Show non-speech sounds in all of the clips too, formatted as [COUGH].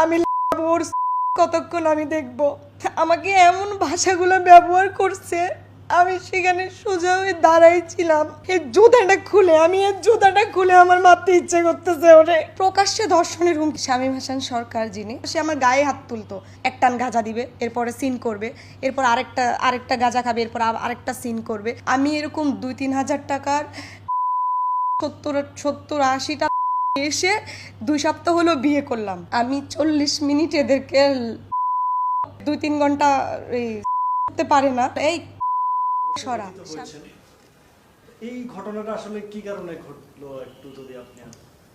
আমি ওর কতক্ষণ আমি দেখব? আমাকে এমন ভাষাগুলো ব্যবহার করছে, আমি সেখানে সোজা হয়ে দাঁড়াইছিলাম। এই জুতাটা খুলে, আমি এই জুতাটা খুলে আমার মারতে ইচ্ছে করতেছে ওরে। প্রকাশ্যে ধর্ষণের হুমকি, শামীম হাসান সরকার যিনি, সে আমার গায়ে হাত তুলতো। এক টান গাঁজা দিবে, এরপরে সিন করবে, এরপর আরেকটা আরেকটা গাঁজা খাবে, এরপর আরেকটা সিন করবে। আমি এরকম দুই তিন হাজার টাকার সত্তর সত্তর আশি টাকা এসে দুই সপ্তাহ হলো বিয়ে করলাম। আমি চল্লিশ মিনিট এদেরকে দুই তিন ঘণ্টা এই করতে পারে না। এই সরা। এই ঘটনাটা আসলে কি কারণে ঘটলো একটু যদি আপনি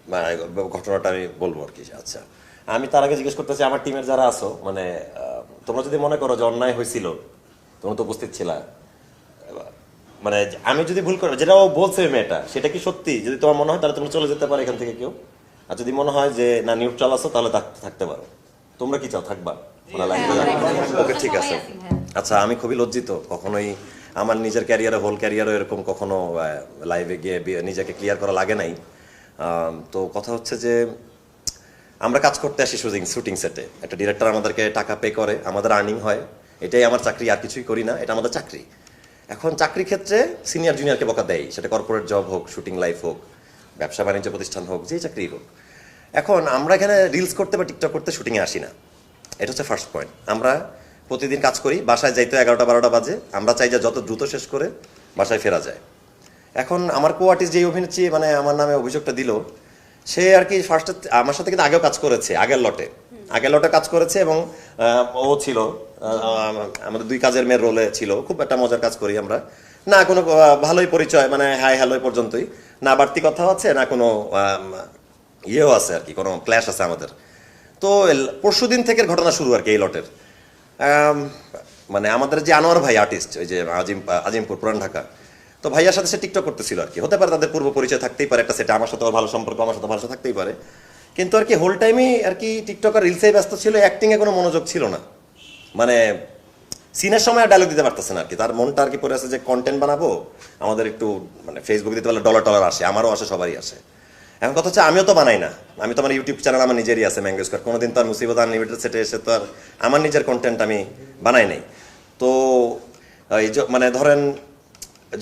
মানে ঘটনাটা আমি বলব আর কি আচ্ছা। আমি তার আগে জিজ্ঞেস করতেছি আমার টিমের যারা আছো মানে আহ, তোমরা যদি মনে করো যে অন্যায় হয়েছিল তোমরা তো উপস্থিত ছিলা। মানে আমি যদি ভুল করি যেটা ও বলছে ওই মেয়েটা সেটা কি সত্যি? যদি তোমার মনে হয় তাহলে তুমি চলে যেতে পারো এখান থেকে কেউ। আর যদি মনে হয় যে না নিউট্রাল আছো তাহলে থাকতে পারো। তোমরা কি চাও? থাকবা? ওকে ঠিক আছে। আচ্ছা আমি খুবই লজ্জিত। কখনোই আমার নিজের ক্যারিয়ারে হোল ক্যারিয়ারও এরকম কখনো লাইভে গিয়ে নিজেকে ক্লিয়ার করা লাগে নাই। তো কথা হচ্ছে যে আমরা কাজ করতে আসি শুটিং শুটিং সেটে একটা ডিরেক্টর আমাদেরকে টাকা পে করে আমাদের আর্নিং হয়। এটাই আমার চাকরি আর কিছুই করি না। এটা আমাদের চাকরি। এখন চাকরি ক্ষেত্রে সিনিয়র জুনিয়রকে বকা দেয়। সেটা কর্পোরেট জব হোক শুটিং লাইফ হোক, ব্যবসা বাণিজ্য প্রতিষ্ঠান হোক, যেই চাকরি হোক। এখন আমরা এখানে রিলস করতে বা টিকটক করতে শুটিংয়ে আসি না। এটা হচ্ছে ফার্স্ট পয়েন্ট আমরা প্রতিদিন কাজ করি, বাসায় যাইতে এগারোটা বারোটা বাজে। আমরা চাই যে যত দ্রুত শেষ করে বাসায় ফেরা যায়। এখন আমার কো আর্টিস্ট যে অভিনেত্রী মানে আমার নামে অভিযোগটা দিল, সে আর কি ফার্স্টে আমার সাথে কিন্তু আগেও কাজ করেছে, আগের লটে আগের লটে কাজ করেছে এবং ও ছিল আমাদের দুই কাজের মেয়ের রোলে ছিল। খুব একটা মজার কাজ করি আমরা। না, কোনো ভালোই পরিচয় মানে হাই হ্যালো পর্যন্তই। না বাড়তি কথা আছে, না কোনো ইয়েও আছে আর কি, কোনো ক্ল্যাশ আছে আমাদের। তো পরশু দিন থেকে ঘটনা শুরু আর কি এই লটের। মানে আমাদের যে আনোয়ার ভাই আর্টিস্ট ওই যে আজিম, আজিমপুর, পুরান ঢাকা। তো ভাইয়ার সাথে সে টিকটক করতেছিল আর কি। হতে পারে তাদের পূর্ব পরিচয় থাকতেই পারে, একটা সেটা আমার সাথে ভালো সম্পর্ক, আমার সাথে ভালো থাকতেই পারে। কিন্তু আর কি হোল টাইমই আর কি টিকটক আর রিলসে ব্যস্ত ছিল অ্যাক্টিংয়ে কোনো মনোযোগ ছিল না। মানে সিনের সময় আর ডায়লগ দিতে পারতেছে না আর কি। তার মনটা আর কি পড়ে আছে যে কন্টেন্ট বানাবো, আমাদের একটু মানে ফেসবুক দিতে পারলে ডলার টলার আসে, আমারও আসে, সবারই আসে। এখন কথা হচ্ছে আমিও তো বানাই না। আমি তো আমার ইউটিউব চ্যানেল আমার নিজেরই আছে ম্যাঙ্গো স্কোয়ার কোনোদিন তো আর মুসিবত আনলিমিটেড সেটে এসে তো আর আমার নিজের কন্টেন্ট আমি বানাই নাই। তো, এই মানে ধরেন,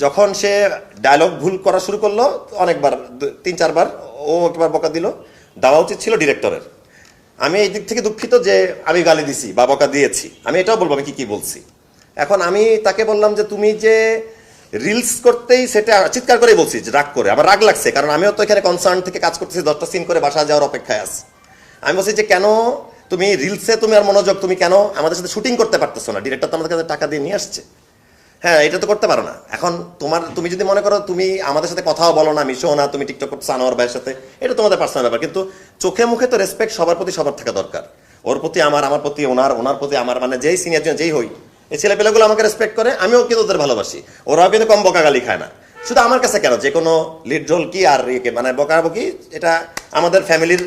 যখন সে ডায়লগ ভুল করা শুরু করল, অনেকবার তিন চারবার ও একবার বকা দিল দেওয়া উচিত ছিল ডিরেক্টরের আমি এই দিক থেকে দুঃখিত যে আমি গালি দিছি বা বকা দিয়েছি। আমি এটাও বলব, আমি কি কি বলছি। এখন আমি তাকে বললাম যে, তুমি যে রিলস করতেই সেটা চিৎকার করেই বলছি যে রাগ করে। আমার রাগ লাগছে, কারণ আমিও তো এখানে কনসার্ন থেকে কাজ করতেছি, দশটা সিন করে বাসা যাওয়ার অপেক্ষায় আছি। আমি বলছি যে, কেন তুমি রিলসে তুমি আর মনোযোগ, তুমি কেন আমাদের সাথে শুটিং করতে পারতেছো না? ডিরেক্টর তো আমাদের কাছে টাকা দিয়ে নিয়ে আসছে। হ্যাঁ এটা তো করতে পারো না। এখন তোমার, তুমি যদি মনে করো তুমি আমাদের সাথে কথাও বলো না, মিশো না, তুমি টিকটক করছ আনোয়ার ভাইয়ের সাথে, এটা তোমাদের পার্সোনাল ব্যাপার। কিন্তু চোখে মুখে তো রেসপেক্ট সবার প্রতি সবার থাকা দরকার। ওর প্রতি আমার আমার প্রতি ওনার ওনার প্রতি আমার মানে যেই সিনিয়র যেই হই, এই ছেলেপেলেগুলো আমাকে রেসপেক্ট করে, আমিও কিন্তু ওদের ভালোবাসি। ওরাও কিন্তু কম বকা গালি খায় না। শুধু আমার কাছে কেন? যে কোনো লিড রোল কি আর ইয়েকে মানে বকাবকি, এটা আমাদের ফ্যামিলির,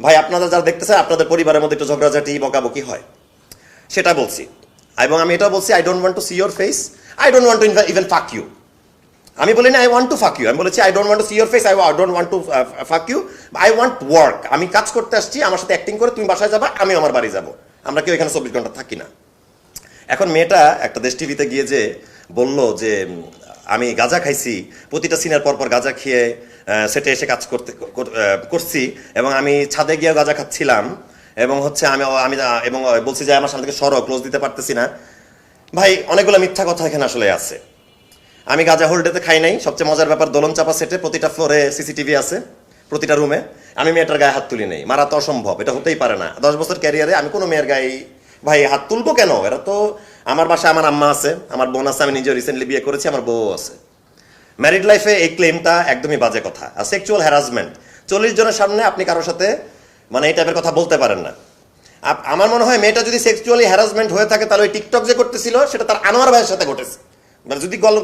ভাই আপনারা যারা দেখতেছে, আপনাদের পরিবারের মধ্যে একটু ঝগড়াঝাটি, বকাবকি হয়। সেটা বলছি। এবং আমি এটা বলছি I don't want to see your face I don't want to even fuck you আমি বলি না I want to fuck you আমি বলেছি I don't want to see your face I don't want to fuck you I want work আমি কাজ করতে আসছি, আমার সাথে অ্যাক্টিং করে, তুমি বাসায় যাবা আমি আমার বাড়ি যাব। আমরা কেউ এখানে চব্বিশ ঘণ্টা থাকি না। এখন মেয়েটা একটা দেশ টিভিতে গিয়ে যে বলল যে আমি গাঁজা খাইছি, প্রতিটা সিনের পর পর গাঁজা খেয়ে সেটে এসে কাজ করতে করছি, এবং আমি ছাদে গিয়ে গাঁজা খাচ্ছিলাম, এবং হচ্ছে আমি আমি এবং বলছি যে, আমার সামনে থেকে সরো ক্লোজ দিতে পারতেছি না। ভাই, অনেকগুলো মিথ্যা কথা এখানে আসলে আছে। আমি গাজা হোল্ডেতে খাই নাই। সবচেয়ে মজার ব্যাপার, দোলন চাপা সেটে প্রতিটা ফ্লোরে সিসিটিভি আছে, প্রতিটা রুমে আমি মেয়েটার গায়ে হাত তুলি নেই। মারা তো অসম্ভব, এটা হতেই পারে না। দশ বছর ক্যারিয়ারে আমি কোনো মেয়ের গায়ে ভাই হাত তুলবো কেন? এরা তো আমার বাসায় আমার আম্মা আছে, আমার বোন আছে, আমি নিজে রিসেন্টলি বিয়ে করেছি, আমার বউ আছে। ম্যারিড লাইফে এই ক্লেমটা একদমই বাজে কথা। আর সেক্সুয়াল হ্যারাসমেন্ট চল্লিশ জনের সামনে আপনি কারোর সাথে মানে এই টাইপের কথা বলতে পারেন না। আমার মনে হয় মেয়েটা যদি সেক্সুয়ালি হ্যারাসমেন্ট হয়ে থাকে, তাহলে ওই টিকটক যে করতেছিল, সেটা তার আনোয়ার ভাইয়ের সাথে ঘটেছে। মানে যদি গল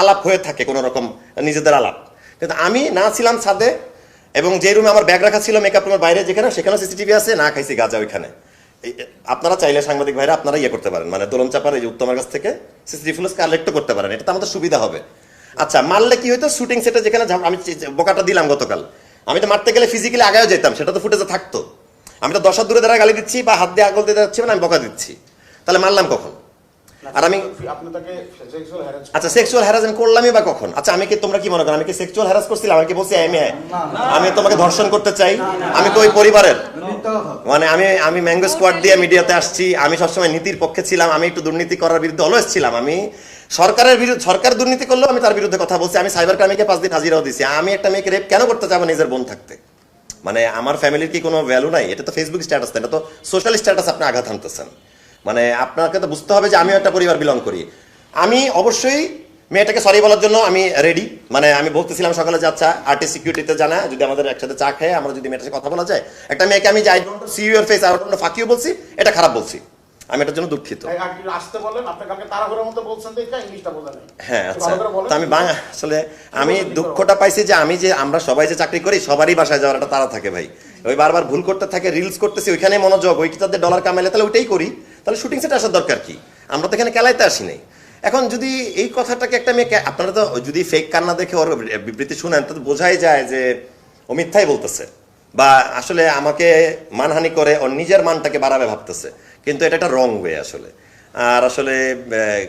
আলাপ হয়ে থাকে কোনো রকম, নিজেদের আলাপ। কিন্তু আমি না ছিলাম ছাদে, এবং যে রুমে আমার ব্যাগ রাখা ছিল মেকআপ রুমের বাইরে যেখানে সেখানে সিসিটিভি আছে, না খাইছি গাজা ওইখানে। আপনারা চাইলে সাংবাদিক ভাইরা আপনারা ইয়ে করতে পারেন মানে দোলন চাপার এই যে উত্তমের কাছ থেকে সিসিটিভি ফুটেজ কালেক্ট করতে পারেন, এটা তো আমাদের সুবিধা হবে। আচ্ছা মারলে কি হইতো? শুটিং সেটে যেখানে আমি বোকাটা দিলাম গতকাল। আমি তো মারতে গেলে ফিজিক্যালি আগেও যেতাম, সেটা তো ফুটেজে থাকতো। আমি তো দশ দূরে দ্বারা গালি দিচ্ছি বা হাত দিয়ে আগল দিয়ে যাচ্ছি মানে আমি বকা দিচ্ছি। তাহলে মারলাম কখন? আর আমি আচ্ছা সেক্সুয়াল হ্যারাসমেন্ট করলামই বা কখন? আচ্ছা আমি কি তোমরা কি মনে করো? আমি কি সেক্সুয়াল হ্যারাস করছিলাম? আমি কি বলছি আমি হ্যাঁ? আমি তোমাকে ধর্ষণ করতে চাই। আমি তো ওই পরিবারের। মানে আমি আমি ম্যাঙ্গো স্কোয়াড দিয়ে মিডিয়াতে আসছি। আমি সবসময় নীতির পক্ষে ছিলাম। আমি একটু দুর্নীতি করার বিরুদ্ধে অলওয়েজ ছিলাম। আমি সরকারের বিরুদ্ধে সরকার দুর্নীতি করলেও আমি তার বিরুদ্ধে কথা বলছি। আমি সাইবার ক্রাইমকে পাঁচ দিন হাজিরাও দিছি আমি একটা মেয়েকে রেপ কেন করতে চাবো নিজের বোন থাকতে? মানে আমার ফ্যামিলির কি কোনো ভ্যালু নাই? এটা তো ফেসবুক স্ট্যাটাস এটা তো সোশ্যাল স্ট্যাটাস আপনি আঘাত আনতেছেন মানে আপনাকে তো বুঝতে হবে যে আমিও একটা পরিবার বিলং করি। আমি অবশ্যই মেয়েটাকে সরি বলার জন্য আমি রেডি মানে আমি বলতেছিলাম সকালে যে আচ্ছা আর্টিস্ট সিকিউরিটিতে জানা, যদি আমাদের একসাথে চা খায়, আমরা যদি মেয়েটার সাথে কথা বলা যায়। একটা মেয়েকে আমি যাই সি ইউর ফেস আউট ফাঁকিও বলছি, এটা খারাপ বলছি। আমি এটার জন্য দুঃখিত। হ্যাঁ আচ্ছা। আমি বাংলা আসলে আমি দুঃখটা পাইছি যে আমি যে আমরা সবাই যে চাকরি করি সবারই বাসায় যাওয়ার একটা তারা থাকে ভাই। ওই বারবার ভুল করতে থাকে রিলস করতেছি ওইখানে মনোযোগ ওই কিতাবদের ডলার কামাইলে তাহলে ওইটাই করি। তাহলে শুটিং সেটে আসার দরকার কি? আমরা তো এখানে খেলাইতে আসি নাই। এখন যদি এই কথাটাকে একটা মেয়ে আপনারা তো যদি ফেক কান্না দেখে ওর বিবৃতি শুনেন তো বোঝাই যায় যে ও মিথ্যাই বলতেছে। বা আসলে আমাকে মানহানি করে ওর নিজের মানটাকে বাড়াবে ভাবতেছে। কিন্তু এটা একটা রং ওয়ে আসলে। আর আসলে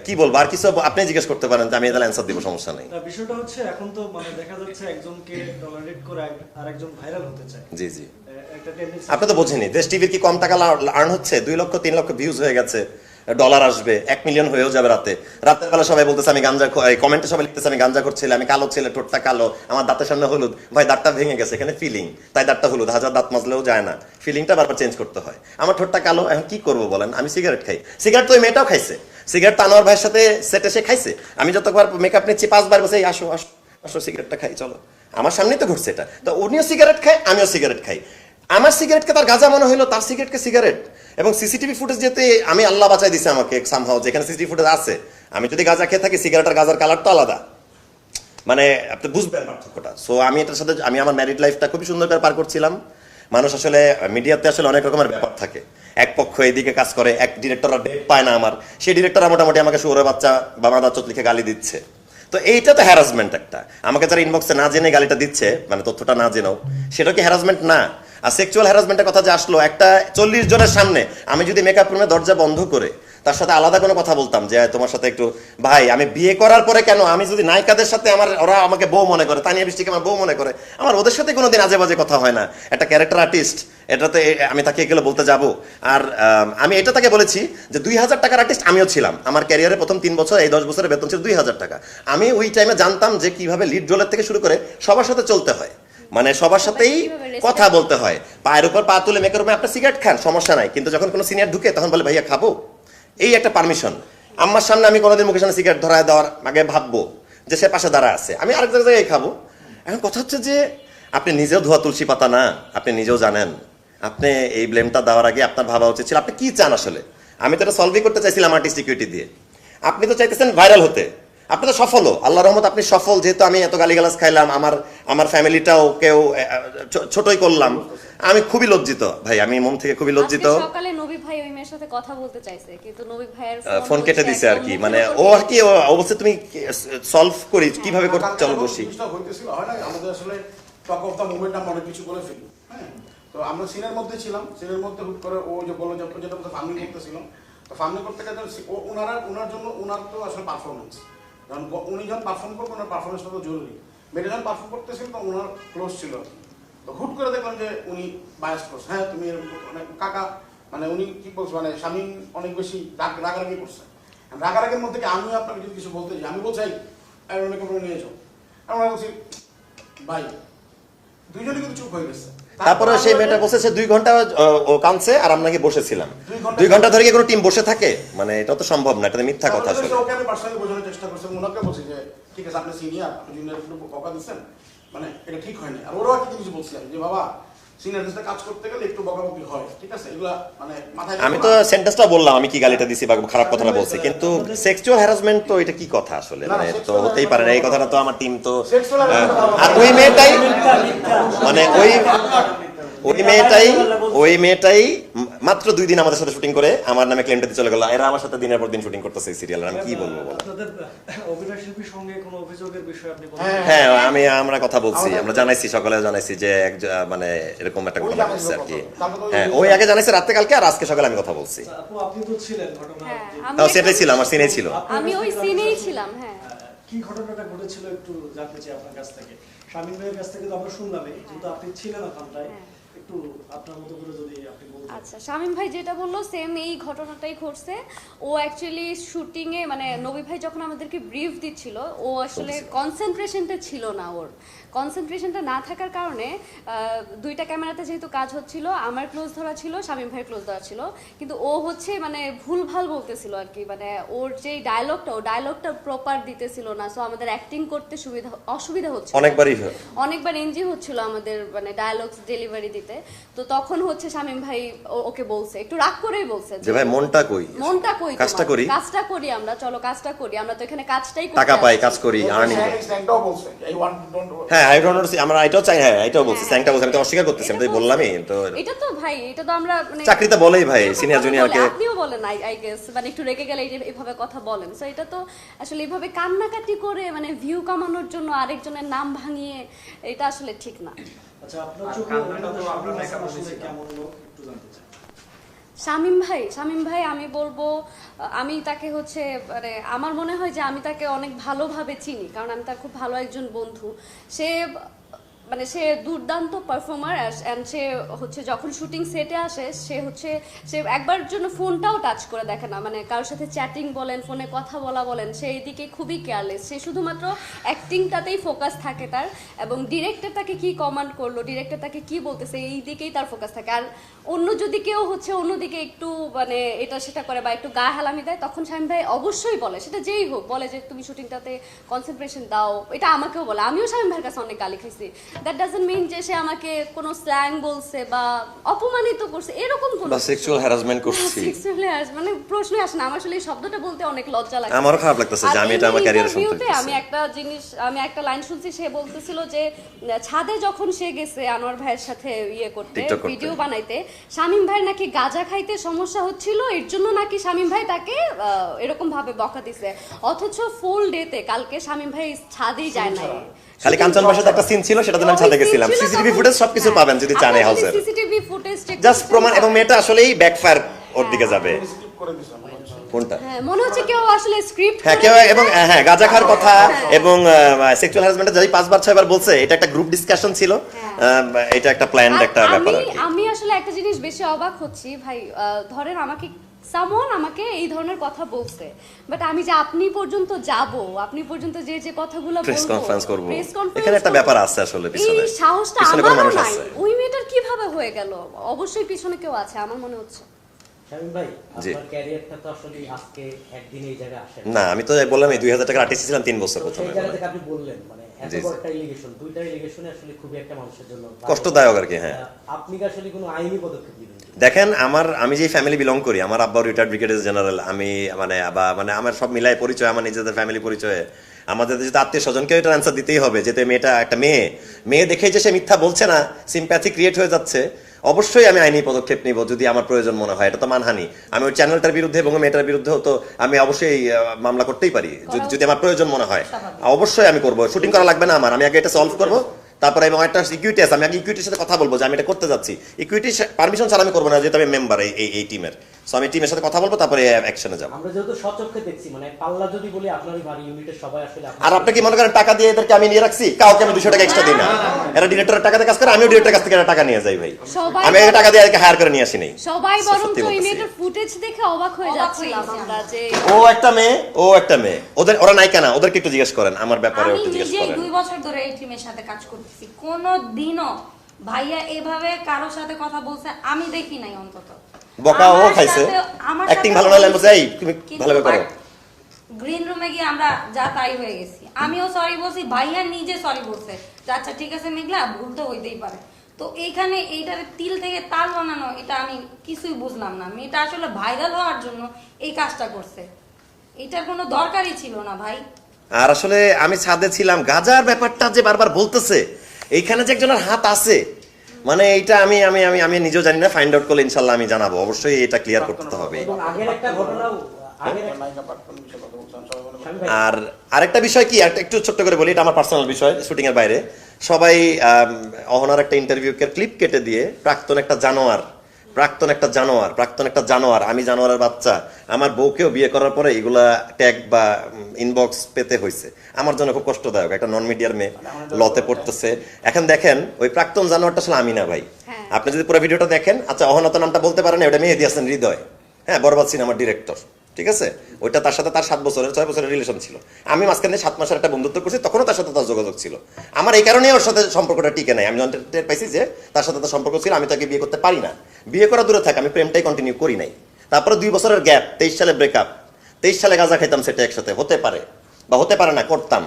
কি বলব আর কিছু আপনি জিজ্ঞেস করতে পারেন যে আমি তাহলে অ্যান্সার দিব সমস্যা নেই। বিষয়টা হচ্ছে এখন তো মানে দেখা যাচ্ছে একজনকে টলারেট করে আরেকজন ভাইরাল হতে চায়। জি জি। আপনি তো বোঝেনি দেশ টিভির কি কম টাকা আর্ন হচ্ছে? দুই লক্ষ তিন লক্ষ ভিউজ হয়ে গেছে। ডলার আসবে, এক মিলিয়ন হয়েও যাবে রাতে। রাতের বেলা সবাই বলতেছে, আমি গাঞ্জা কমেন্টে সবাই লিখতেছে, আমি গাঞ্জা করছিলাম, আমি কালো ছেলে, ঠোঁটটা কালো, আমার দাঁতের সামনে হলুদ। ভাই, দাঁতটা ভেঙে গেছে, এখানে ফিলিং তাই দাঁতটা হলুদ, হাজার দাঁত মাজলেও যায় না। ফিলিংটা বারবার চেঞ্জ করতে হয়। আমার ঠোঁটটা কালো, এখন কি করব বলেন? আমি সিগারেট খাই। সিগারেট তো ওই মেয়েটাও খাইছে। সিগারেট তো আনোয়ার ভাইয়ের সাথে সেটে সে খাইছে। আমি যতবার মেকআপ নিচ্ছি, পাঁচবার বসে "এই, আসো আসো আসো সিগারেটটা খাই, চলো। আমার সামনেই তো ঘটছে এটা। তো উনিও সিগারেট খায়, আমিও সিগারেট খাই। আমার সিগারেটকে তার গাঁজা মনে হলো তার সিগারেটকে সিগারেট এবং সিসিটিভি ফুটেজ যেতে আমি আল্লাহ বাঁচাই দিছে আমাকে সামহাও যেখানে সিসিটিভি ফুটেজ আছে। আমি যদি গাঁজা খেয়ে থাকি, সিগারেট আর গাঁজার কালার তো আলাদা। মানে আপনি বুঝবেন পার্থক্যটা। সো আমি এটার সাথে, আমি আমার ম্যারিড লাইফটা খুবই সুন্দর করে পার করছিলাম। মানুষ আসলে মিডিয়াতে আসলে অনেক রকমের ব্যাপার থাকে। এক পক্ষ এদিকে কাজ করে, এক ডিরেক্টররা ডেট পায় না আমার। সেই ডিরেক্টররা মোটামুটি আমাকে শুয়োরের বাচ্চা বা মাদা চোত লিখে গালি দিচ্ছে। তো এইটা তো হ্যারাসমেন্ট একটা। আমাকে যারা ইনবক্সে না জেনে গালিটা দিচ্ছে মানে তথ্যটা না জেনেও, সেটা কি হ্যারাসমেন্ট না। আর সেক্সুয়াল হ্যারাসমেন্টের কথা যে আসলো একটা চল্লিশ জনের সামনে আমি যদি মেকআপ রুমে দরজা বন্ধ করে তার সাথে আলাদা কোনো কথা বলতাম যে তোমার সাথে একটু ভাই আমি বিয়ে করার পরে কেন? আমি যদি নায়িকাদের সাথে আমার ওরা আমাকে বউ মনে করে তানিয়া বৃষ্টিকে আমার বউ মনে করে আমার ওদের সাথে কোনোদিন আজে বাজে কথা হয় না। একটা ক্যারেক্টার আর্টিস্ট এটাতে আমি তাকে এগুলো বলতে যাব। আর আম, আমি এটা তাকে বলেছি যে দুই হাজার টাকার আর্টিস্ট আমিও ছিলাম। আমার ক্যারিয়ারে প্রথম তিন বছর এই দশ বছরের বেতন ছিল দুই হাজার টাকা। আমি ওই টাইমে জানতাম যে কীভাবে লিড রোলের থেকে শুরু করে সবার সাথে চলতে হয়। মানে সবার সাথেই কথা বলতে হয়। পায়ের উপর পা তুলে মেকের রুমে আপনি সিগারেট খান সমস্যা নাই। কিন্তু যখন কোনো সিনিয়র ঢুকে তখন বলে ভাইয়া খাব? এই একটা পারমিশন আমার সামনে আমি কোনোদিন মুখের সামনে সিগারেট ধরায় দেওয়ার আগে ভাববো যে সে পাশে দাঁড়া আছে। আমি আরেক জায়গায় খাব। এখন কথা হচ্ছে যে আপনি নিজেও ধোয়া তুলসী পাতা না আপনি নিজেও জানেন। আপনি এই ব্লেমটা দেওয়ার আগে আপনার ভাবা উচিত ছিল। আপনি কি চান আসলে? আমি তো এটা সলভই করতে চাইছিলাম আর্টিস্ট সিকিউরিটি দিয়ে। আপনি তো চাইতেছেন ভাইরাল হতে। আপনি তো সফলও। আল্লাহ রহমত আপনি সফল। যেহেতু আমি এত গালিগালাজ খাইলাম আমার আমার ফ্যামিলিটাও কেউ ছোটই করলাম। আমি খুবই লজ্জিত। ভাই আমি মন থেকে খুবই লজ্জিত। সকালে নবী ভাই ওই মেয়ের সাথে কথা বলতে চাইছে কিন্তু নবী ভাইয়ের ফোন কেটে দিছে আর কি। মানে ও আর কি তুমি সলভ করি কীভাবে করতে চলো বসি। হইতেছিল হয় না? আমাদের আসলে টক অফ দ্য মুভমেন্ট আমরা অনেক কিছু করে ফেলি হ্যাঁ? তো আমরা সিনের মধ্যে ছিলাম সিনের মধ্যে হুট করে ও যে বলল যে যেটা ফার্মিং করতেছিল তো ফার্মিং করতে গেলে ও ওনারা ওনার জন্য ওনার তো আসলে পারফরমেন্স কারণ উনি যখন পারফর্ম করবেন, ওনার পারফরমেন্সটা তো জরুরি। মেয়েটা যখন পারফর্ম করতেছিল তো ওনার ক্লোজ ছিল। তো হুট করে দেখলাম যে উনি বায়াস করছে। হ্যাঁ তুমি এরকম মানে কাকা মানে উনি কি বলছে মানে স্বামী অনেক বেশি রাগ, রাগারাগি করছে। রাগারাগের মধ্যে কি আমি আপনাকে যদি কিছু বলতে চাই আমি বলছি অনেক নিয়ে যাও। আমরা বলছি, ভাই দুইজনই কিন্তু চুপ হয়ে গেছে। তারপরে সেই মেয়েটা বসেছে দুই ঘণ্টা ও কাঁদছে আর আমরা নাকি বসেছিলাম। দুই ঘন্টা- ধরে কি কোনো টিম বসে থাকে? মানে এটা তো সম্ভব না এটা মিথ্যা কথা আসলে। ওকে আমি পার্সোনালি বোঝানোর চেষ্টা করছি ওনাকে বলছি যে ঠিক আছে আপনি সিনিয়র আপনি জুনিয়র একটু বকা দিবেন মানে এটা ঠিক হয়নি। আর ওরও একটা জিনিস বলছিলাম যে বাবা সিনিয়র সাথে কাজ করতে গেলে একটু বকাবকি হয় ঠিক আছে? এগুলা মানে মাথায় আমি তো সেন্টেন্সটা বললাম আমি কি গালিটা দিছি বা খারাপ কথাটা বলছি কিন্তু সেক্সুয়াল হ্যারাসমেন্ট তো এটা কি কথা আসলে? মানে তো হতেই পারে না এই কথাটা তো আমার টিম তো আর ওই মেয়েটাই মানে ওই ওই মেয়েটাই ওই মেয়েটাই মাত্র দুই দিন আমাদের সাথে শুটিং করে আমার নামে ক্লেমটা দিয়ে চলে গেল। এরা আমার সাথে দিনের পর দিন শুটিং করতেছে সিরিয়াল আমি কি বলব বলো? আপনাদের অভিনয় শিল্পীর সঙ্গে কোনো অভিযোগের বিষয়ে আপনি বলতে হ্যাঁ, হ্যাঁ আমি আমরা কথা বলছি আমরা জানাইছি সকালে জানাইছি যে এক মানে এরকম একটা ঘটনা ঘটছে আর কি। হ্যাঁ ওই আগে জানাইছে রাতে কালকে আর আজকে সকালে আমি কথা বলছি। আচ্ছা, আপনি তো ছিলেন ঘটনা হ্যাঁ তাও সেটাই ছিল আমার সিনেই ছিল। আমি ওই সিনেই ছিলাম হ্যাঁ। কি ঘটনাটা ঘটেছিল একটু জানতে চাই আপনার কাছ থেকে। শামীম ভাইয়ের কাছ থেকে তো আমরা শুনলামই যেহেতু আপনি ছিলেন ওখানটায়। হ্যাঁ। একটু আপনার মতো করে যদি আপনি বলতেন। আচ্ছা শামীম ভাই যেটা বলল সেম এই ঘটনাটাই ঘটছে। ও অ্যাকচুয়ালি শুটিংয়ে এ মানে নবী ভাই যখন আমাদেরকে ব্রিফ দিচ্ছিল ও আসলে কনসেন্ট্রেশনটা ছিল না ওর। কনসেন্ট্রেশনটা না থাকার কারণে আহ, দুইটা ক্যামেরাতে যেহেতু কাজ হচ্ছিল আমার ক্লোজ ধরা ছিল শামীম ভাইয়ের ক্লোজ ধরা ছিল। কিন্তু ও হচ্ছে মানে ভুলভাল বলতেছিল আর কি মানে ওর যে ডায়লগটা ও ডায়লগটা প্রপার দিতেছিল না। সো আমাদের অ্যাক্টিং করতে সুবিধা অসুবিধা হচ্ছে অনেকবারই অনেকবার এনজি হচ্ছিল আমাদের মানে ডায়ালগস ডেলিভারি দিতে। তো তখন হচ্ছে শামীম ভাই ও- ওকে বলছে একটু রাগ করেই বলছে যে ভাই মনটা কই? মনটা কই কাজটা করি? কাজটা করি আমরা চলো কাজটা করি। আমরা তো এখানে কাজটাই টাকা পাই কাজ করি আর্নিং হ্যাঁ আই ডোন্ট আমরা এটাও চাই হ্যাঁ এটাও বলছি হ্যাঁ, স্যাংটা বলছি আমি তো অস্বীকার করতেছি আমি তো এটা বললামই তো এটা তো ভাই এটা তো আমরা মানে চাকরিতে বলেই ভাই সিনিয়র জুনিয়রকে আপনিও বলেন আই আই গেস মানে একটু রেগে গেলে এই যে এভাবে কথা বলেন। সো এটা তো আসলে এভাবে কান্নাকাটি করে মানে ভিউ কামানোর জন্য আরেকজনের নাম ভাঙিয়ে এটা আসলে ঠিক না। আচ্ছা আপনার চোখে কান্নাটা অভিনেতা কেমন লোক? একটু জানতে চাই। শামিম ভাই শামিম ভাই, আমি বলব আমি তাকে হচ্ছে মানে আমার মনে হয় যে আমি তাকে অনেক ভালোভাবে চিনি, কারণ আমি তার খুব ভালো একজন বন্ধু। সে মানে সে দুর্দান্ত পারফর্মার অ্যান্ড সে হচ্ছে যখন শুটিং সেটে আসে, সে হচ্ছে, সে একবার জন্য ফোনটাও টাচ করে দেখে না। মানে কারোর সাথে চ্যাটিং বলেন ফোনে কথা বলা বলেন, সে এইদিকে খুবই কেয়ারলেস সে শুধুমাত্র অ্যাক্টিংটাতেই ফোকাস থাকে তার এবং ডিরেক্টর তাকে কি কমান্ড করল ডিরেক্টর তাকে কি বলতেছে এই দিকেই তার ফোকাস থাকে। আর অন্য যদি কেউ হচ্ছে অন্যদিকে একটু মানে এটা সেটা করে বা একটু গা হেলামি দেয়, তখন শামিম ভাই অবশ্যই বলে, সেটা যেই হোক, বলে যে তুমি শুটিংটাতে কনসেন্ট্রেশন দাও। এটা আমাকেও বলে। আমিও শামিম ভাইয়ের কাছে অনেক গালি খাইছি। দ্যাট ডাজেন্ট মিন যে সে আমাকে কোনো স্ল্যাং বলছে বা অপমানিত করছে এরকম কোনো বা সেক্সুয়াল হ্যারাসমেন্ট করছি। Sexually harass- মানে প্রশ্নই আসে না। আমার আসলে এই শব্দটা বলতে অনেক লজ্জা লাগে। আমারও খারাপ লাগতেছে যে আমি এটা আমার ক্যারিয়ারে শুনতে আমি একটা জিনিস আমি একটা লাইন শুনছি সে বলতেছিল যে ছাদে যখন সে গেছে আনোয়ার ভাইয়ের সাথে ইয়ে করতে ভিডিও বানাইতে শামিম ভাই নাকি গাঁজা খাইতে সমস্যা হচ্ছিল এর জন্য নাকি শামিম ভাই তাকে আহ, এরকম ভাবে বকা দিছে। অথচ ফুল ডেতে কালকে শামিম ভাই ছাদেই যায় নাই। খালি কাঞ্চন বাসাতে একটা সিন ছিল সেটাতে আমি ছাদে গেছিলাম। সিসিটিভি ফুটেজ সবকিছু পাবেন যদি চান এই হাউসের সিসিটিভি ফুটেজ জাস্ট প্রমাণ এবং মেয়েটা আসলেই ব্যাকফায়ার ওর দিকে যাবে। মনে হচ্ছে। কোনটা? হ্যাঁ মনে হচ্ছে কেউ আসলে স্ক্রিপ্ট হ্যাঁ কেউ এবং হ্যাঁ গাঁজা খাওয়ার কথা এবং সেক্সুয়াল হ্যারাসমেন্ট যাই পাঁচবার ছয়বার বলছে এটা একটা গ্রুপ ডিসকাশন ছিল। এটা একটা প্ল্যান্ড একটা ব্যাপার আমি আসলে একটা জিনিস বেশি অবাক হচ্ছি। ভাই ধরেন আমাকে সামন আমাকে এই ধরনের কথা বলছে। বাট আমি যে আপনি পর্যন্ত যাব আপনি পর্যন্ত যে যে কথাগুলো প্রেস কনফারেন্স করব। এখানে একটা ব্যাপার আছে আসলে পিছনে। এই সাহসটা আমার মানুষ নাই। আছে। ওই মেয়েটার কীভাবে হয়ে গেল? অবশ্যই পিছনে কেউ আছে আমার মনে হচ্ছে। না। আমি তো বললাম দুই হাজার টাকার আর্টিস্ট ছিলাম তিন বছর প্রথমে মানে। ভালো। কষ্টদায়ক আর কি, হ্যাঁ। দেখেন আমার আমি যে ফ্যামিলি বিলং করি আমার আব্বা রিটায়ার্ড ব্রিগেডিয়ার জেনারেল আমি মানে বা মানে আমার সব মিলাই পরিচয় আমার নিজেদের ফ্যামিলি পরিচয়ে। আমাদের যেহেতু আত্মীয় স্বজনকে এটা অ্যান্সার দিতেই হবে যেতে মেয়েটা একটা মেয়ে মেয়ে দেখেই যে সে মিথ্যা বলছে না সিম্প্যাথি ক্রিয়েট হয়ে যাচ্ছে। অবশ্যই আমি আইনি পদক্ষেপ নিব যদি আমার প্রয়োজন মনে হয়। এটা তো মানহানি। আমি ওই চ্যানেলটার বিরুদ্ধে এবং মেয়েটার বিরুদ্ধেও তো আমি অবশ্যই মামলা করতেই পারি। যদি যদি আমার প্রয়োজন মনে হয়। অবশ্যই আমি করব। শুটিং করা লাগবে না আমার। আমি আগে এটা সলভ করব। তারপরে এবং একটা ইকুইটি আছে। আমি আগে ইকুইটির সাথে কথা বলব যে আমি এটা করতে যাচ্ছি। ইকুইটি পারমিশন ছাড়া আমি করব না যেহেতু আমি মেম্বার এই এই- এই টিমের সো আমি টিমের সাথে কথা বলব তারপরে অ্যাকশনে যাব। আমরা যেহেতু সচক্ষে দেখছি মানে পাল্লা যদি বলি আপনার ওই বাড়ি ইউনিটের সবাই আসলে আর আপনি কি মনে করেন টাকা দিয়ে এদেরকে আমি নিয়ে রাখছি? কাউকে আমি দুশো টাকা এক্সট্রা দিই না। এরা ডিরেক্টরের টাকাতে কাজ করে আমিও ডিরেক্টরের কাছ থেকে টাকা নিয়ে যাই ভাই। আমি এর টাকা দিয়ে এদেরকে হায়ার করে নিয়ে আসি নাই। সবাই বরং তো এই মেয়েটার ফুটেজ দেখে অবাক হয়ে অবাক হয়ে যাচ্ছিলাম গেছি আমরা যে ও একটা মেয়ে ও একটা মেয়ে। ওদের ওরা নায়িকা না ওদেরকে একটু জিজ্ঞেস করেন আমার ব্যাপারে একটু জিজ্ঞেস করেন। দুই বছর ধরে এই টিমের সাথে কাজ করতেছি। কোনো দিনও ভাইয়া এভাবে কারোর সাথে কথা বলছে আমি দেখি নাই অন্তত। বকা ও খাইছে। অ্যাক্টিং ভালো না বলছে এই তুমি কিন্তু ভালো করে। করো গ্রিন রুমে গিয়ে আমরা যা তাই হয়ে গেছি। আমিও সরি বলছি ভাইয়া নিজে সরি বলছে। আচ্ছা ঠিক আছে মেঘলা ভুল তো হইতেই পারে। তো এইখানে এইটার তিল থেকে তাল বানানো এটা আমি কিছুই বুঝলাম না। মেয়েটা আসলে ভাইরাল হওয়ার জন্য এই কাজটা করছে। এটার কোনো দরকারই ছিল না ভাই। আর আসলে আমি ছাদে ছিলাম গাজার ব্যাপারটা যে বারবার বলতেছে এইখানে যে একজনের হাত আছে মানে এটা আমি আমি আমি আমি নিজেও জানি না ফাইন্ড আউট করলে ইনশাল্লাহ আমি জানাব। অবশ্যই এটা ক্লিয়ার করতে হবে। আর আরেকটা বিষয় কি একটা একটু ছোট্ট করে বলি এটা আমার পার্সোনাল বিষয় শুটিং এর বাইরে। সবাই অহনার একটা ইন্টারভিউ ক্লিপ কেটে দিয়ে প্রাক্তন একটা জানোয়ার প্রাক্তন একটা জানোয়ার প্রাক্তন একটা জানোয়ার আমি জানোয়ারের বাচ্চা। আমার বউকেও বিয়ে করার পরে এগুলা ট্যাগ বা ইনবক্স পেতে হয়েছে আমার জন্য খুব কষ্টদায়ক একটা নন মিডিয়ার মেয়ে লতে পড়তেছে। এখন দেখেন ওই প্রাক্তন জানোয়ারটা আসলে আমি না ভাই। হ্যাঁ। আপনি যদি পুরো ভিডিওটা দেখেন আচ্ছা অহনত নামটা বলতে পারেন ওটা মেহেদি হাসান হৃদয়। হ্যাঁ বরবাদ সিনেমার ডিরেক্টর ঠিক আছে? ওইটা তার সাথে তার সাত বছরের ছয় বছরের রিলেশন ছিল। আমি মাঝখানে সাত মাসের একটা বন্ধুত্ব করছি তখনও তার সাথে তার যোগাযোগ ছিল। আমার এই কারণেই ওর সাথে সম্পর্কটা টিকে নাই। আমি টের পাইছি যে তার সাথে তার সম্পর্ক ছিল আমি তাকে বিয়ে করতে পারি না। বিয়ে করা দূরে থাকে, আমি প্রেমটাই কন্টিনিউ করি নাই। তারপরে দুই বছরের গ্যাপ তেইশ সালে ব্রেকআপ তেইশ সালে গাঁজা খাইতাম সেটা একসাথে, হতে পারে বা হতে পারে না, করতাম।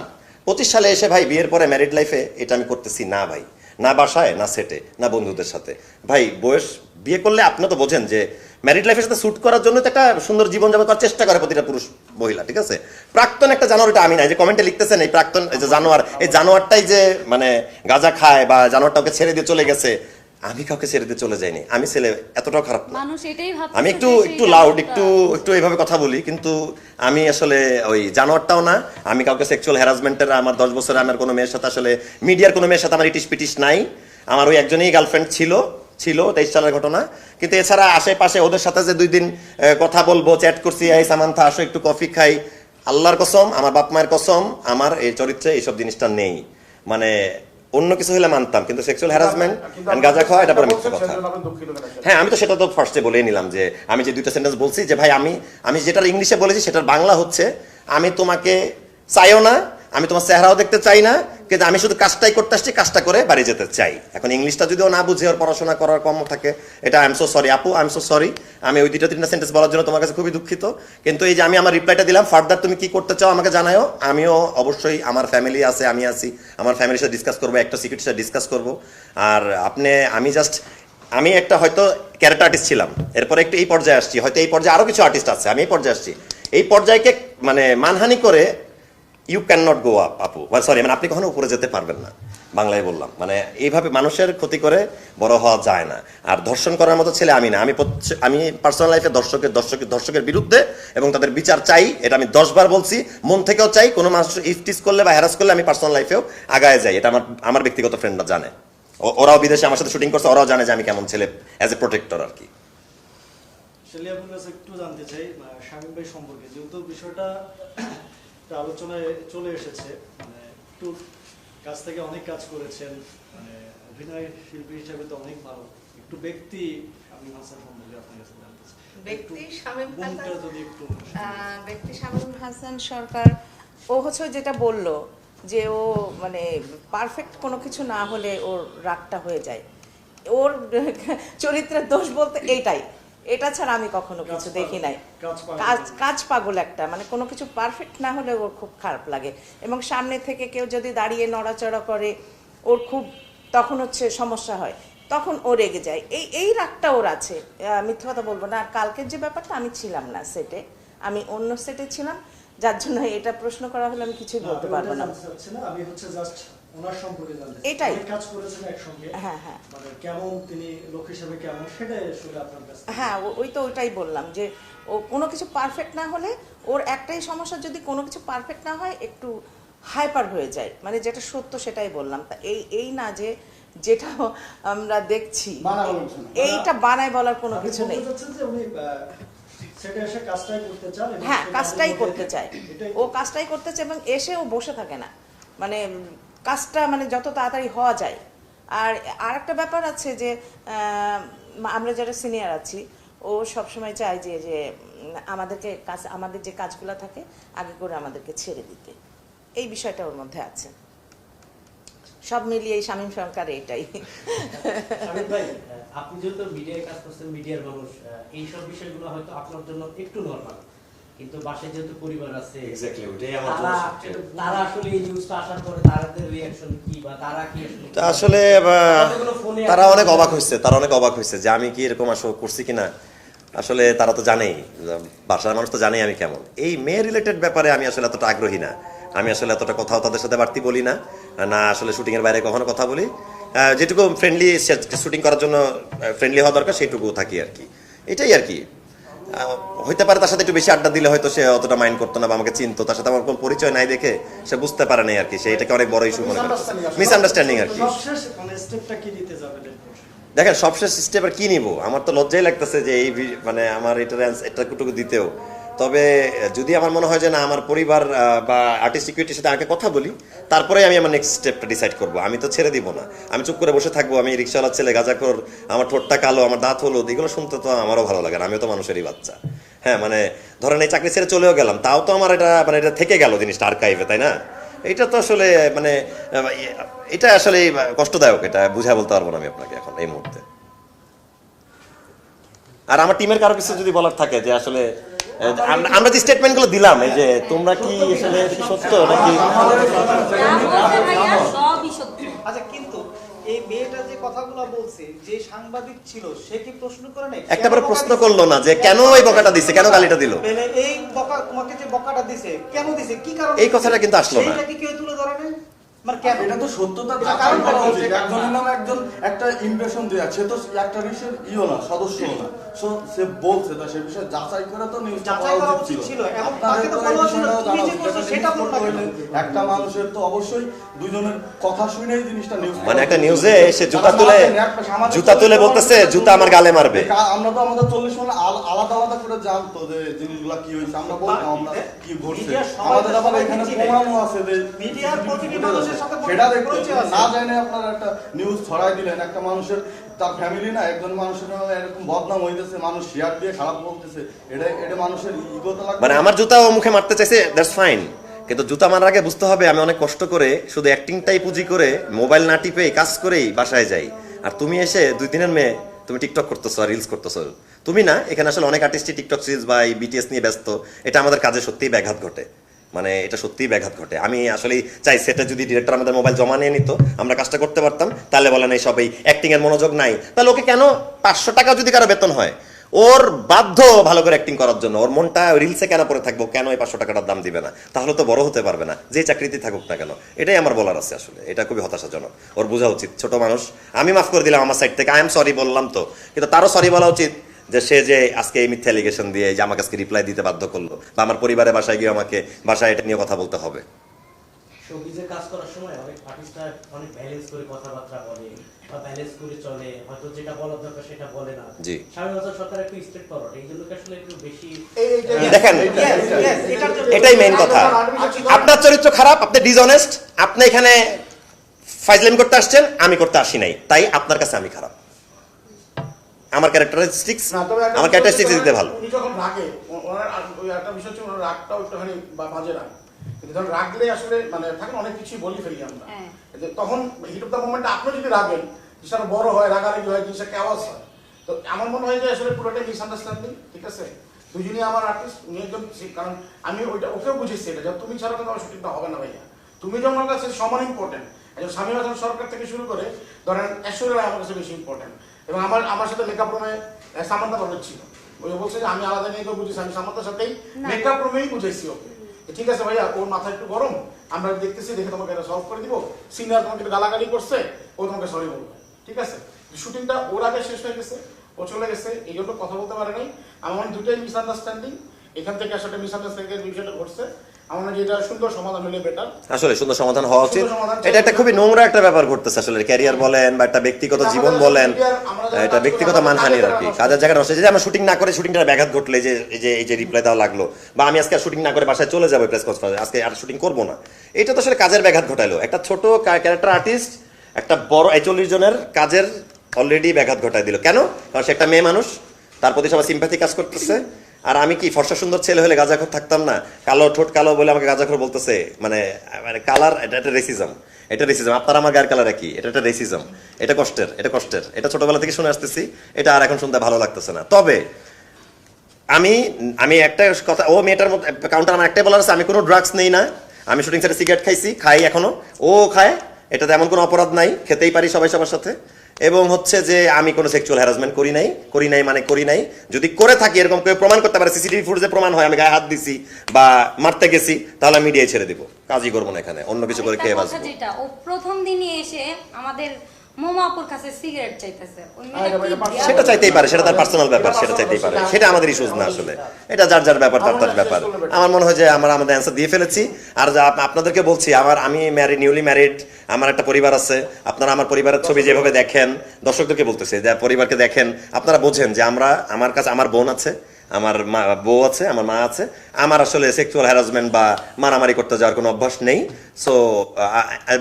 পঁচিশ সালে এসে ভাই বিয়ের পরে ম্যারিড লাইফে এটা আমি করতেছি না ভাই। না বাসায়, না সেটে না বন্ধুদের সাথে। ভাই, বয়স, বিয়ে করলে আপনি তো বোঝেন যে ম্যারিড লাইফের সাথে শুট করার জন্য তো একটা সুন্দর জীবন যাপন করার চেষ্টা করে প্রতিটা পুরুষ মহিলা, ঠিক আছে? প্রাক্তন একটা জানোয়ার, এটা আমি না যে কমেন্টে লিখতেছেন এই প্রাক্তন যে জানোয়ার, এই জানোয়ারটাই যে মানে গাঁজা খায় বা জানোয়ারটা ওকে ছেড়ে দিয়ে চলে গেছে আমি কাউকে ছেড়ে দিয়ে চলে যাইনি। আমি ছেলে এতটাও খারাপ না। মানুষ এটাই ভাবছে আমি একটু একটু লাউড একটু একটু এইভাবে কথা বলি কিন্তু আমি আসলে ওই জানোয়ারটাও না। আমি কাউকে সেক্সুয়াল হ্যারাসমেন্টের আমার দশ বছরে আমার কোনো মেয়ের সাথে আসলে মিডিয়ার কোনো মেয়ের সাথে আমার ইটিস পিটিস নাই। আমার ওই একজনই গার্লফ্রেন্ড ছিল ছিল তেইশ সালের ঘটনা। কিন্তু এছাড়া আশেপাশে ওদের সাথে যে দুই দিন কথা বলব চ্যাট করছি এই সামান্থা আসো একটু কফি খাই। আল্লাহর কসম আমার বাপ মায়ের কসম আমার এই চরিত্রে এইসব জিনিসটা নেই। মানে অন্য কিছু হলে মানতাম কিন্তু সেক্সুয়াল হ্যারাসমেন্ট এন্ড গাঁজা খাওয়া এটা পরে মিথ্যা কথা? হ্যাঁ আমি তো সেটা তো ফার্স্টে বলেই নিলাম যে আমি যে দুইটা সেন্টেন্স বলছি যে ভাই আমি আমি যেটার ইংলিশে বলেছি সেটার বাংলা হচ্ছে আমি তোমাকে চাইও না আমি তোমার চেহারাও দেখতে চাই না, কিন্তু আমি শুধু কাজটাই করতে আসছি, কাজটা করে বাড়ি যেতে চাই। এখন ইংলিশটা যদিও না বুঝে ওর পড়াশোনা করার কম থাকে, এটা আই এম সো সরি আপু আই এম সো সরি আমি ওই দুইটা তিনটা সেন্টেন্স বলার জন্য তোমার কাছে খুবই দুঃখিত। কিন্তু এই যে আমি আমার রিপ্লাইটা দিলাম ফার্দার তুমি কি করতে চাও আমাকে জানাও আমিও অবশ্যই আমার ফ্যামিলি আছে, আমি আছি। আমার ফ্যামিলির সাথে ডিসকাস করব, একটা সিকিউরিটির সাথে ডিসকাস করব। আর আপনি, আমি জাস্ট আমি একটা হয়তো ক্যারেক্টার আর্টিস্ট ছিলাম। এরপরে একটু এই পর্যায়ে আসছি, হয়তো এই পর্যায়ে আরও কিছু আর্টিস্ট আছে, আমি এই পর্যায়ে আসছি। এই পর্যায়কে মানে মানহানি করে you can not go up আপু সরি মানে আপনি কখনো উপরে যেতে পারবেন না। বাংলায় বললাম। মানে এইভাবে মানুষের ক্ষতি করে বড় হওয়া যায় না। আর ধর্ষণ করার মতো ছেলে আমি না। আমি আমি পার্সোনাল লাইফে দর্শকের দর্শকের দর্শকের বিরুদ্ধে এবং তাদের বিচার চাই। এটা আমি দশবার বলছি। মন থেকেও চাই কোনো মানুষ ইফটিস করলে বা হ্যারাস করলে আমি পার্সোনাল লাইফেও আগায় যাই। এটা আমার আমার ব্যক্তিগত ফ্রেন্ডরা জানে। ওরাও বিদেশে আমার সাথে শুটিং করছে। ওরাও জানে যে আমি কেমন ছেলে অ্যাজ এ প্রোটেক্টর আর কি। একটু জানতে চাই শামীম ভাই সম্পর্কে। যেহেতু বিষয়টা একটা আলোচনায় চলে এসেছে। মানে একটু কাছ থেকে অনেক কাজ করেছেন। মানে অভিনয় শিল্পী হিসাবে তো অনেক ভালো। একটু ব্যক্তি শামীম হাসান সম্পর্কে আপনার কাছে জানতে চাই। ব্যক্তি শামীম হাসান- যদি একটু ব্যক্তি শামীম হাসান সরকার ও হচ্ছে যেটা বলল যে ও মানে পারফেক্ট কোনো কিছু না হলে ওর রাগটা হয়ে যায়। ওর [LAUGHS] চরিত্রের দোষ বলতে এইটাই। এটা ছাড়া আমি কখনো কিছু দেখি নাই। কাজ কাজ পাগল একটা মানে কোনো কিছু পারফেক্ট না হলে ওর খুব খারাপ লাগে। এবং সামনে থেকে কেউ যদি দাঁড়িয়ে নড়াচড়া করে ওর খুব তখন হচ্ছে সমস্যা হয়। তখন ও রেগে যায়। এই এই রাগটা ওর আছে। মিথ্যা কথা বলব না। আর কালকের যে ব্যাপারটা আমি ছিলাম না সেটে আমি অন্য সেটে ছিলাম যার জন্য এটা প্রশ্ন করা হলে আমি কিছুই বলতে পারব না। না। আমি হচ্ছে জাস্ট ওনার সম্পর্কে জানতে এটাই। কাজ করেছেন একসঙ্গে। হ্যাঁ, হ্যাঁ। মানে কেমন তিনি লোক হিসেবে কেমন সেটাই আসলে আপনার কাছে হ্যাঁ ওই তো ওইটাই বললাম যে ও কোনো কিছু পারফেক্ট না হলে ওর একটাই সমস্যা যদি কোনো কিছু পারফেক্ট না হয় একটু হাইপার হয়ে যায়। মানে যেটা সত্য সেটাই বললাম। তা এই এই না যে যেটা আমরা দেখছি। এইটা বানায় বলার কোনো কিছু নেই। চাচ্ছেন যে উনি সেটা এসে কাজটাই করতে হ্যাঁ কাজটাই করতে চায়। ও কাজটাই করতে চায় এবং এসে ও বসে থাকে না। মানে কাজটা মানে যত তাড়াতাড়ি হওয়া যায়। আর আর একটা ব্যাপার আছে যে আমরা যারা সিনিয়র আছি, ও সবসময় চায় যে যে, আমাদেরকে কাজ, আমাদের যে কাজগুলো থাকে, আগে করে আমাদেরকে ছেড়ে দিতে। এই বিষয়টা ওর মধ্যে আছে। সব মিলিয়ে এই শামীম সরকার এটাই। আপনি যেহেতু মিডিয়ায় কাজ করছেন মিডিয়ার মানুষ এইসব বিষয়গুলো হয়তো আপনার জন্য একটু নর্মাল কিন্তু বাসায় যেহেতু পরিবার আছে আমার তারা আসলে এই নিউজটা আসার পরে তাদের রিয়াকশন কি বা তারা কি আসলে তারা অনেক অবাক হয়েছে তারা অনেক অবাক হয়েছে যে আমি কি এরকম আসলে করছি কিনা। আসলে তারা তো জানেই বাসার মানুষ তো জানেই আমি কেমন। এই মেয়ে রিলেটেড ব্যাপারে আমি আসলে এতটা আগ্রহী না। আমি আসলে এতটা কথাও তাদের সাথে বাড়তি বলি না না আসলে শুটিং এর বাইরে কখনো কথা বলি। যেটুকু ফ্রেন্ডলি শুটিং করার জন্য ফ্রেন্ডলি হওয়া দরকার সেইটুকু থাকি আর কি। এটাই আর কি। হইতে পারে তার সাথে একটু বেশি আড্ডা দিলে হয়তো সে অতটা মাইন্ড করতো না বা আমাকে চিনতো। তার সাথে আমার কোনো পরিচয় নাই দেখে সে বুঝতে পারে নাই আর কি। সে এটাকে অনেক বড় ইস্যু মনে করে। মিসআন্ডারস্ট্যান্ডিং আর কি। মানে দেখেন সবশেষ স্টেপ আর কি নিব? আমার তো লজ্জাই লাগতেছে যে এই মানে আমার এটার এটা কুটুকু দিতেও। তবে, যদি আমার মনে হয় যে না, আমার পরিবার বা আর্টিস্ট ইকুইটির সাথে আগে কথা বলি তারপরে আমি আমার নেক্সট স্টেপটা ডিসাইড করব। আমি তো ছেড়ে দিব না। আমি চুপ করে বসে থাকব, আমি রিক্সাওয়ালার ছেলে, গাজাখোর, আমার ঠোঁটটা কালো, আমার দাঁত হলুদ, এগুলো শুনতে তো আমারও ভালো লাগে না। আমিও তো মানুষেরই বাচ্চা। হ্যাঁ মানে ধরেন এই চাকরি ছেড়ে চলেও গেলাম, তাও তো আমার এটা মানে এটা থেকে গেল জিনিসটা আর্কাইভে তাই না? এটা তো আসলে মানে এটা আসলে কষ্টদায়ক, এটা বুঝা বলতে পারব না আমি আপনাকে এখন, এই মুহূর্তে। আর আমার টিমের কারও কিছু যদি বলার থাকে যে আসলে আমরা- যে স্টেটমেন্টগুলো দিলাম এই যে তোমরা কি আসলে সত্য নাকি? আচ্ছা কিন্তু এই মেয়েটা যে কথাগুলো বলছে যে সাংবাদিক ছিল সে কি প্রশ্ন করে নাই? একটা প্রশ্ন করল না যে কেন এই বকাটা দিছে? কেন গালিটা দিল? এই বকা তোমাকে যে বকাটা দিছে কেন দিছে? কি কারণে এই কথাটা কিন্তু আসলো না। সেইটা কি কেউ তুলে ধরে নাই? মানে কেন? এটা তো সত্যতা কারণ একজনের নামে একজন একটা ইমপ্রেশন দেয়া সে তো একটা বিষয়ের ইও না সদস্য না। সো সে বলছে তা সে বিষয়ে যাচাই করে তো নিউজ যাচাই করা উচিত ছিল। একটা মানুষের তো অবশ্যই দুজনের কথা শুনেই জিনিসটা নিউজ মানে একটা নিউজে এসে জুতা তুলে জুতা তুলে বলতেছে জুতা আমার গালে মারবে। আমরা তো আমাদের চল্লিশ মানে আলাদা আলাদা করে জানতো যে জিনিসগুলা কি হয়েছে আমরা বলতাম আমরা কি ঘটছে। আমাদের আবার এখানে প্রমাণও আছে যে মিডিয়ার প্রতিটি মানুষের সাথে সেটা দেখতে আছে। না জানে আপনারা একটা নিউজ ছড়াই দিলেন একটা মানুষের, তার ফ্যামিলি না একজন মানুষের এরকম বদনাম হইতেছে, মানুষ শেয়ার দিয়ে খারাপ বলতেছে, এটা এটা মানুষের ইগোতে লাগবে মানে আমার জুতা মুখে মারতে চাইছে দ্যাটস ফাইন কিন্তু জুতা মারার আগে বুঝতে হবে, আমি অনেক কষ্ট করে শুধু অ্যাক্টিংটাই পুঁজি করে মোবাইল না টিপে কাজ করেই বাসায় যাই। আর তুমি এসে দুই দিনের মেয়ে, তুমি টিকটক করতেছো রিলস করতেছো। তুমি না, এখানে আসলে অনেক আর্টিস্টই টিকটক সিরিজ বা বিটিএস নিয়ে ব্যস্ত, এটা আমাদের কাজে সত্যিই ব্যাঘাত ঘটে। মানে এটা সত্যিই ব্যাঘাত ঘটে। আমি আসলে চাই সেটা যদি ডিরেক্টর আমাদের মোবাইল জমা নিয়ে নিত, আমরা কাজটা করতে পারতাম, তাহলে বলেন এই সব এই অ্যাক্টিং এর মনোযোগ নাই। তাহলে ওকে কেন পাঁচশো টাকা যদি কারও বেতন হয়? ওর বাধ্য ভালো করে অ্যাক্টিং করার জন্য। ওর মনটা রিলসে কেন পড়ে থাকব? কেন এই পাঁচশো টাকাটার দাম দিবে না? তাহলে তো বড় হতে পারবে না। যে চাকরিতে থাকুক না কেন। এটাই আমার বলার আছে আসলে। এটা খুবই হতাশাজনক। ওর বোঝা উচিত। ছোট মানুষ। আমি মাফ করে দিলাম আমার সাইড থেকে। আই এম সরি বললাম তো। কিন্তু তারও সরি বলা উচিত। যে সে যে আজকে এই মিথ্যা অ্যালিগেশন দিয়ে যে আমাকে আজকে রিপ্লাই দিতে বাধ্য করল বা আমার পরিবারের বাসায় গিয়ে আমাকে বাসায় এটা নিয়ে কথা বলতে হবে। শোবিজে কাজ করার সময় অনেক আর্টিস্টরা অনেক ব্যালেন্স করে কথাবার্তা বলে বা ব্যালেন্স করে চলে। হয়তো যেটা বলার দরকার সেটা বলে না। জি। স্বামী হাসান সরকার একটু স্ট্রেট ফরওয়ার্ড এই জন্য আসলে একটু বেশি দেখেন এটাই মেইন কথা। আপনার চরিত্র খারাপ আপনি ডিসঅনেস্ট আপনি এখানে ফাইজলামি করতে আসছেন আমি করতে আসি নাই। তাই আপনার কাছে আমি খারাপ। আমার ক্যারেক্টারিস্টিক্স আমার ক্যারেক্টারিস্টিক্স দিতে ভালো। উনি যখন রাগে ওনার ওই একটা বিষয় হচ্ছে ওনার রাগটাও একটুখানি বাজে রাগ। কিন্তু যখন রাগলে আসলে মানে থাকে অনেক কিছুই বলি ফেলি আমরা। হ্যাঁ। যে তখন হিট অফ দ্য মোমেন্টে আপনি যদি রাগেন জিনিসটা বড় হয় রাগারাগি হয় জিনিসটা কেওয়াজ হয় তো আমার মনে হয় যে আসলে পুরোটাই মিসআন্ডারস্ট্যান্ডিং ঠিক আছে? দুজনই আমার আর্টিস্ট উনি সে- কারণ আমি ওইটা ওকেও বুঝেছি এটা যে তুমি ছাড়া কিন্তু আমার শুটিংটা হবে না ভাইয়া। তুমি যেমন আমার কাছে সমান ইম্পর্টেন্ট একজন স্বামী সরকার থেকে শুরু করে ধরেন রায় আমার কাছে বেশি ইম্পর্টেন্ট এবং আমার আমার সাথে মেকআপ রুমে সামান্তা পারভেজ ছিল। ওই বলছে যে আমি আলাদা নিয়ে বুঝেছি আমি সামান্তার সাথেই মেকআপ রুমেই বুঝেছি ওকে। ঠিক আছে ভাইয়া ওর মাথা একটু গরম আমরা দেখতেছি দেখে তোমাকে এটা সলভ করে দিব। সিনিয়র তোমাকে গালাগালি করছে ও তোমাকে সরি বলবে। ঠিক আছে? শুটিংটা ওর আগে শেষ হয়ে গেছে ও চলে গেছে এই জন্য কথা বলতে পারে নাই। আমার দুটোই মিসআন্ডারস্ট্যান্ডিং এখান থেকে আসলে মিসআন্ডারস্ট্যান্ডিং এর বিষয়টা ঘটছে। আসলে সুন্দর সমাধান হওয়া উচিত। এটা একটা খুবই নোংরা একটা ব্যাপার ঘটতেছে আসলে ক্যারিয়ার বলেন বা একটা ব্যক্তিগত জীবন বলেন। এটা ব্যক্তিগত মানহানির আর কি কাজের জায়গায় নষ্ট যে আমরা শুটিং না করে শুটিংটা ব্যাঘাত ঘটলে যে এই যে এই যে রিপ্লাই দেওয়া লাগল বা আমি আজকে শুটিং না করে বাসায় চলে যাব প্রেস কনফারেন্স আজকে আর শুটিং করব না। এটা তো আসলে কাজের ব্যাঘাত ঘটাইলো একটা ছোট ক্যারেক্টার আর্টিস্ট একটা বড় এই চল্লিশ জনের কাজের অলরেডি ব্যাঘাত ঘটাই দিল। কেন? কারণ সে একটা মেয়ে মানুষ তার প্রতি সবাই সিম্প্যাথি কাজ করতেছে। আর আমি কি ফর্সা সুন্দর ছেলে হলে গাজাখর থাকতাম না? কালো ঠোঁট কালো বলে আমাকে গাজাখর বলতেছে। মানে মানে কালার, এটা একটা রেসিজম এটা রেসিজম আপনার আমার গায়ের কালার একই, এটা একটা রেসিজম এটা কষ্টের এটা কষ্টের। এটা ছোটবেলা থেকে শুনে আসতেছি, এটা আর এখন শুনতে ভালো লাগতেছে না। তবে, আমি আমি একটা কথা, ও মেয়েটার মধ্যে কাউন্টার আমার একটাই বলার আছে, আমি কোনো ড্রাগস নেই না। আমি শুটিং সেটে সিগারেট খাইছি, খাই এখনও। ও খায়, এটাতে এমন কোনো অপরাধ নাই, খেতেই পারি সবাই সবার সাথে। এবং হচ্ছে যে আমি কোনো সেক্সুয়াল হ্যারাসমেন্ট করি নাই করি নাই মানে করি নাই। যদি করে থাকি এরকম কেউ প্রমাণ করতে পারে সিসিটিভি ফুটেজে প্রমাণ হয় আমি গায়ে হাত দিছি বা মারতে গেছি তাহলে মিডিয়ায় ছেড়ে দিব। কাজই করব না এখানে অন্য কিছু করে একটা খেয়ে বাঁচবো। প্রথম দিনই এসে আমাদের মোমো কাছে সিগারেট চাইতেছে। ওই মেয়েটা আরে ভাই, কি এটা বিয়া সেটা চাইতেই পারে সেটা তার পার্সোনাল ব্যাপার সেটা চাইতেই পারে। সেটা আমাদের ইস্যুজ না আসলে। এটা যার যার ব্যাপার তার তার ব্যাপার। আমার মনে হয় যে আমরা আমাদের অ্যান্সার দিয়ে ফেলেছি। আর যা আপনাদেরকে বলছি আমার আমি ম্যারিড নিউলি ম্যারিড আমার একটা পরিবার আছে। আপনারা আমার পরিবারের ছবি যেভাবে দেখেন দর্শকদেরকে বলতেছে যে পরিবারকে দেখেন আপনারা বোঝেন যে আমরা আমার কাছে আমার বোন আছে। আমার মা বউ আছে আমার মা আছে। আমার আসলে সেক্সুয়াল হ্যারাসমেন্ট বা মারামারি করতে যাওয়ার কোনো অভ্যাস নেই। সো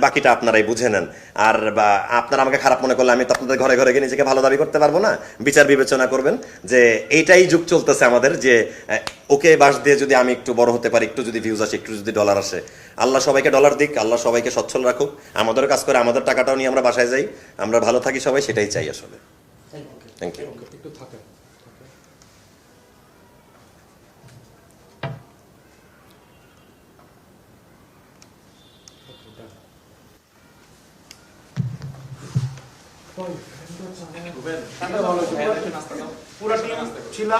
বাকিটা আপনারাই বুঝে নেন। আর বা আপনারা আমাকে খারাপ মনে করলে আমি তো আপনাদের ঘরে ঘরে গিয়ে নিজেকে ভালো দাবি করতে পারব না। বিচার বিবেচনা করবেন যে এইটাই যুগ চলতেছে আমাদের যে ওকে বাস দিয়ে যদি আমি একটু বড় হতে পারি একটু যদি ভিউজ আসে একটু যদি ডলার আসে। আল্লাহ সবাইকে ডলার দিক আল্লাহ সবাইকে সচ্ছল রাখুক। আমাদের কাজ করে আমাদের টাকাটাও নিয়ে আমরা বাসায় যাই। আমরা ভালো থাকি সবাই সেটাই চাই আসলে। থ্যাংক ইউ পুরো টিম ছিল